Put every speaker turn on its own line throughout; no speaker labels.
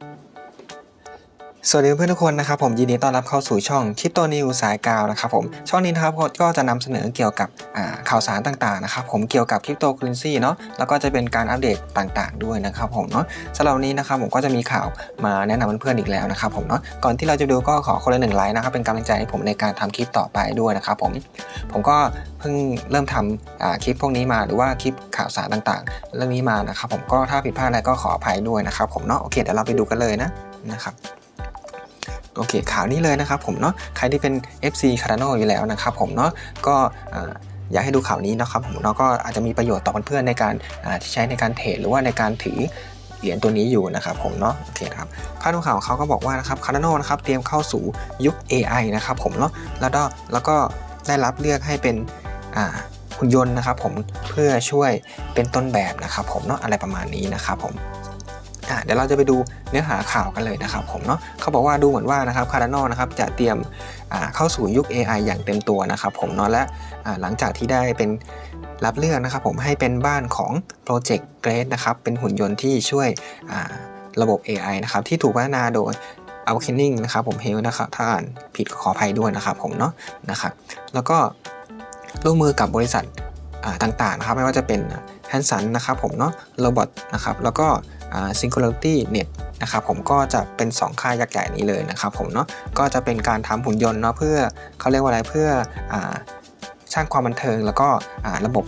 Música สวัสดีเพื่อนทุกคนนะครับผมยินดีต้อนรับเข้าสู่ช่องคริปโตนิวสายกาวนะครับผมช่องนี้นะครับก็จะนำเสนอเกี่ยวกับข่าวสารต่างๆนะครับผมเกี่ยวกับคริปโตเคอเรนซีเนาะแล้วก็จะเป็นการอัปเดตต่างๆด้วยนะครับผมเนาะสำหรับนี้นะครับผมก็จะมีข่าวมาแนะนำเพื่อนๆอีกแล้วนะครับผมเนาะก่อนที่เราจะดูก็ขอคนละหนึ่งไลค์นะครับเป็นกำลังใจให้ผมในการทำคลิปต่อไปด้วยนะครับผมผมก็เพิ่งเริ่มทำอ่าคลิปพวกนี้มาหรือว่าคลิปข่าวสารต่างๆ เรื่องนี้มานะครับผมก็ถ้าผิดพลาดอะไรก็ขออภัยด้วยนะครับผมเนาะโอเคเดี๋ยวเราไปดูกันเลยนะนะครับ โอเคข่าวนี้เลยนะครับผมเนาะใครที่เป็น FC Cardano อยู่แล้วนะครับผมเนาะก็อยากให้ดูข่าวนี้นะครับผมเนาะก็อาจจะมีประโยชน์ต่อเพื่อนๆในการที่ใช้ในการเทรดหรือว่าในการถือเหรียญตัวนี้อยู่นะครับผมเนาะโอเคครับพาดหัวข่าวของเขาก็บอกว่านะครับ Cardano นะครับเตรียมเข้าสู่ยุค AI นะครับผมเนาะแล้วก็แล้วก็ได้รับเลือกให้เป็นอ่าหุ่นยนต์นะครับผมเพื่อช่วยเป็นต้นแบบนะครับผมเนาะอะไรประมาณนี้นะครับผม เดี๋ยวเราจะไปดูเนื้อหาข่าวกันเลยนะครับผมเนาะเขาบอกว่าดูเหมือนว่านะครับ Cardano นะครับจะเตรียมเข้าสู่ยุค AI อย่างเต็มตัวนะครับผมเนาะและหลังจากที่ได้เป็นรับเลือกนะครับผมให้เป็นบ้านของ Project Grace นะครับเป็นหุ่นยนต์ที่ช่วยระบบ AI นะครับที่ถูกพัฒนาโดย a l k e n i n g นะครับผมเฮลนะครับถ้าอ่านผิดขออภัยด้วยนะครับผมเนาะนะครับแล้วก็ร่วมมือกับบริษัท ต่างๆนะครับไม่ว่าจะเป็น h a n s o n นะครับผมเนาะ Robot นะครับแล้วก็ Singularity Net นะครับผมก็จะเป็น 2 ค่ายยักษ์ใหญ่นี้เลยนะครับผมเนาะก็จะเป็นการทำหุ่นยนต์เนาะเพื่อเขาเรียกว่าอะไรเพื่ออสร้างความบันเทิงแล้วก็ระบบ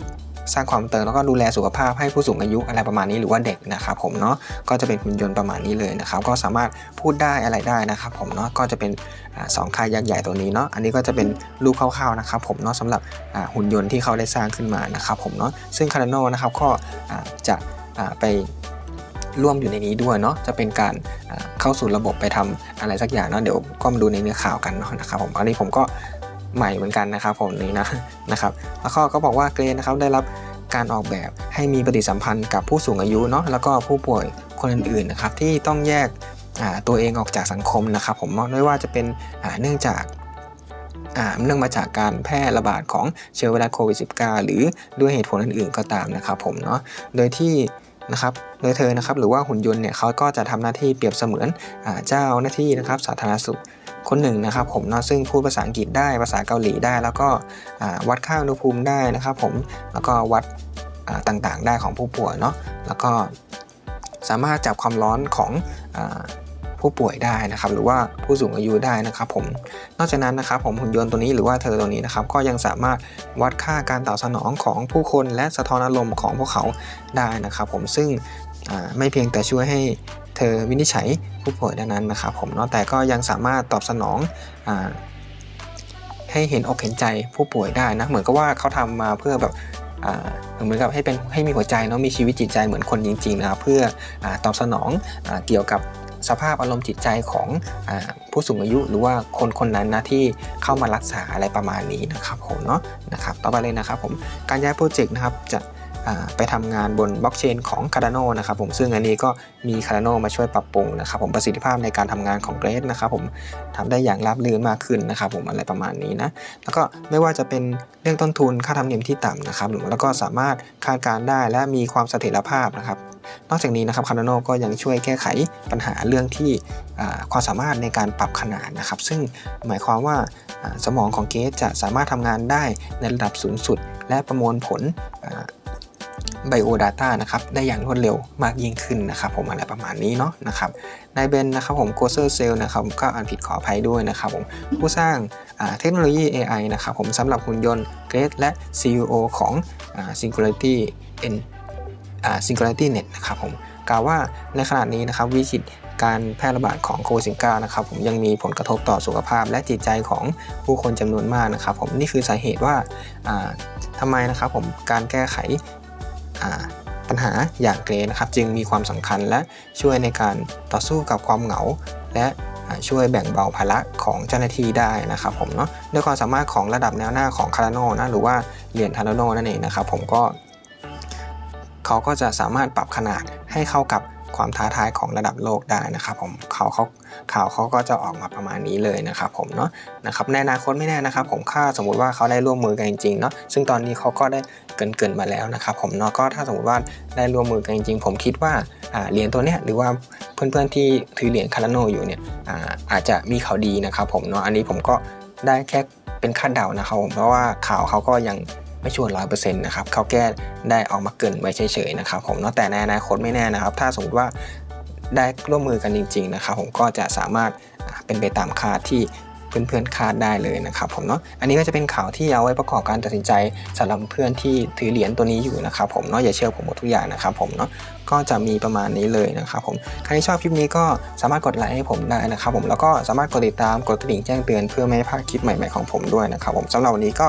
สร้างความเทิงแล้วก็ดูแลสุขภาพให้ผู้สูงอายุอะไรประมาณนี้หรือว่าเด็กนะครับผมเนาะก็จะเป็นหุ่นยนต์ประมาณนี้เลยนะครับก็สามารถพูดได้อะไรได้นะครับผมเนาะก็จะเป็นสองค่ายยักษ์ใหญ่ตัวนี้เนาะอันนี้ก็จะเป็นรูปคร่าวๆนะครับผมเนาะสำหรับหุ่นยนต์ที่เขาได้สร้างขึ้นมานะครับผมเนาะซึ่ง Cardano นะครับก็จะไปร่วมอยู่ในนี้ด้วยเนาะจะเป็นการเข้าสู่ระบบไปทำอะไรสักอย่างเนาะเดี๋ยวก็มาดูในเนื้อข่าวกันเนาะนะครับผมอันนี้ผมก็ ใหม่เหมือนกันนะครับผมนี่นะนะครับแล้วก็ก็บอกว่าเกรนนะครับได้รับการออกแบบให้มีปฏิสัมพันธ์กับผู้สูงอายุเนาะแล้วก็ผู้ป่วยคนอื่นๆนะครับที่ต้องแยกตัวเองออกจากสังคมนะครับ ผมไม่ว่าจะเป็นเนื่องจากเนื่องมาจากการแพร่ระบาดของเชื้อไวรัสโควิด -19 หรือด้วยเหตุผลอื่นๆก็ตามนะครับผมเนาะโดยที่นะครับโดยเธอนะครับหรือว่าหุ่นยนต์เนี่ยเขาก็จะทำหน้าที่เปรียบเสมือนอเจ้าหน้าที่นะครับสาธารณสุข คนหนึ่งนะครับผมเนาะซึ่งพูดภาษาอังกฤษได้ภาษาเกาหลีได้ แล้วก็วัดค่าอุณหภูมิได้นะครับผมแล้วก็วัดต่างๆได้ของผู้ป่วยเนาะแล้วก็สามารถจับความร้อนของอผู้ป่วยได้นะครับหรือว่าผู้สูงอายุได้นะครับผมนอกจากนั้นนะครับผมหุ่นยนต์ตัวนี้หรือว่าเธอตัวนี้นะครับก็ยังสามารถวัดค่าการตอบสนองของผู้คนและสะท้อนอารมณ์ของพวกเขาได้นะครับผมซึ่งไม่เพียงแต่ช่วยให้ เธอวินิจฉัยผู้ป่วยดังนั้นนะครับผมเนาะแต่ก็ยังสามารถตอบสนองอให้เห็นอกเห็นใจผู้ป่วยได้นะเหมือนกับว่าเขาทำมาเพื่อแบบเหมือนกับให้เป็นให้มีหัวใจเนาะมีชีวิตจิตใจเหมือนคนจริงๆนะครับเพื่ออตอบสนองอเกี่ยวกับสภาพอารมณ์จิตใจของอผู้สูงอายุ หรือว่าคนคนนั้นนะที่เข้ามารักษาอะไรประมาณนี้นะครับผมเนาะนะครับต่อไปเลยนะครับผมการย้ายโปรเจกต์นะครับจะ ไปทำงานบนบล็อกเชนของ Cardano นะครับผมซึ่งอันนี้ก็มี Cardano มาช่วยปรับปรุงนะครับผมประสิทธิภาพในการทำงานของ g r a d e นะครับผมทำได้อย่างราบรื่นมากขึ้นนะครับผมอะไรประมาณนี้นะแล้วก็ไม่ว่าจะเป็นเรื่องต้นทุนค่าธรรมเนียมที่ต่ำนะครับแล้วก็สามารถคาดการได้และมีความเสถียรภาพนะครับนอกจากนี้นะครับ Cardano ก็ยังช่วยแก้ไขปัญหาเรื่องที่ความสามารถในการปรับขนาดนะครับ ซึ่งหมายความว่าสมองของเกสจะสามารถทำงานได้ในระดับสูงสุด และประมวลผล Biodata นะครับได้อย่างรวดเร็วมากยิ่งขึ้นนะครับผมอะไรประมาณนี้เนาะนะครับนายเบนนะครับผมโกเซอร์เซลนะครับก็อ่านผิดขออภัยด้วยนะครับผมผู้สร้างเทคโนโลยี AI นะครับผมสำหรับหุ่นยนต์เกรดและ CEO ของอ่า Singularity N อ่า Singularity Net นะครับผมกล่าวว่าในขณะนี้นะครับวิกฤตการแพร่ระบาดของโควิด -19 นะครับผมยังมีผลกระทบต่อสุขภาพ และจิตใจของผู้คนจำนวนมากนะครับผมนี่คือสาเหตุว่าอ่าทำไมนะครับผมการแก้ไข ปัญหาอย่างเกรนะครับจึงมีความสำคัญและช่วยในการต่อสู้กับความเหงา และช่วยแบ่งเบาภาระของเจ้าหน้าที่ได้นะครับผมเนาะด้วยความสามารถของระดับแนวหน้าของคาราโนนะหรือว่าเหรียญคาราโนนั่นเองนะครับผมก็ เขาก็จะสามารถปรับขนาดให้เข้ากับ ความท้าทายของระดับโลกได้นะครับผมข่าวเขาข่าวเขาก็จะออกมาประมาณนี้เลยนะครับผมเนาะนะครับในอนาคตไม่แน่นะครับ ผมค่าสมมุติว่าเขาได้ร่วมมือกันจริงๆเนาะซึ่งตอนนี้เขาก็ได้เกรินๆมาแล้วนะครับผมเนาะก็ถ้าสมมติว่าได้ร่วมมือกันจริงๆ ผมคิดว่าเหรียญตัวเนี้ยหรือว่าเพื่อนๆที่ถือเหรียญคาร์โนอยู่เนี่ยอาจจะมีข่าวดีนะครับผมเนาะอันนี้ผมก็ได้แค่เป็นคาดเดานะครับผมเพราะว่าข่าวเขาก็ยัง ไม่ชัวร์ร้อยเปอร์เซ็นต์นะครับเขาแก้ได้ออกมาเกินไว้เฉยๆนะครับผมเนาะแต่ในอนาคตไม่แน่นะครับ ถ้าสมมติว่าได้ร่วมมือกันจริง ๆ นะครับ ผมก็จะสามารถเป็นไปตามคาดที่เพื่อนๆคาดได้เลยนะครับผมเนาะ อันนี้ก็จะเป็นข่าวที่เอาไว้ประกอบการตัดสินใจสำหรับเพื่อนที่ถือเหรียญตัวนี้อยู่นะครับผมเนาะอย่าเชื่อผมหมดทุกอย่างนะครับผมเนาะก็จะมีประมาณนี้เลยนะครับผมใครที่ชอบคลิปนี้ก็สามารถกดไลค์ให้ผมได้นะครับผมแล้วก็สามารถกดติดตามกดกระดิ่งแจ้งเตือนเพื่อไม่ให้พลาดคลิปใหม่ๆของผมด้วยนะครับผมสำหรับวันนี้ก็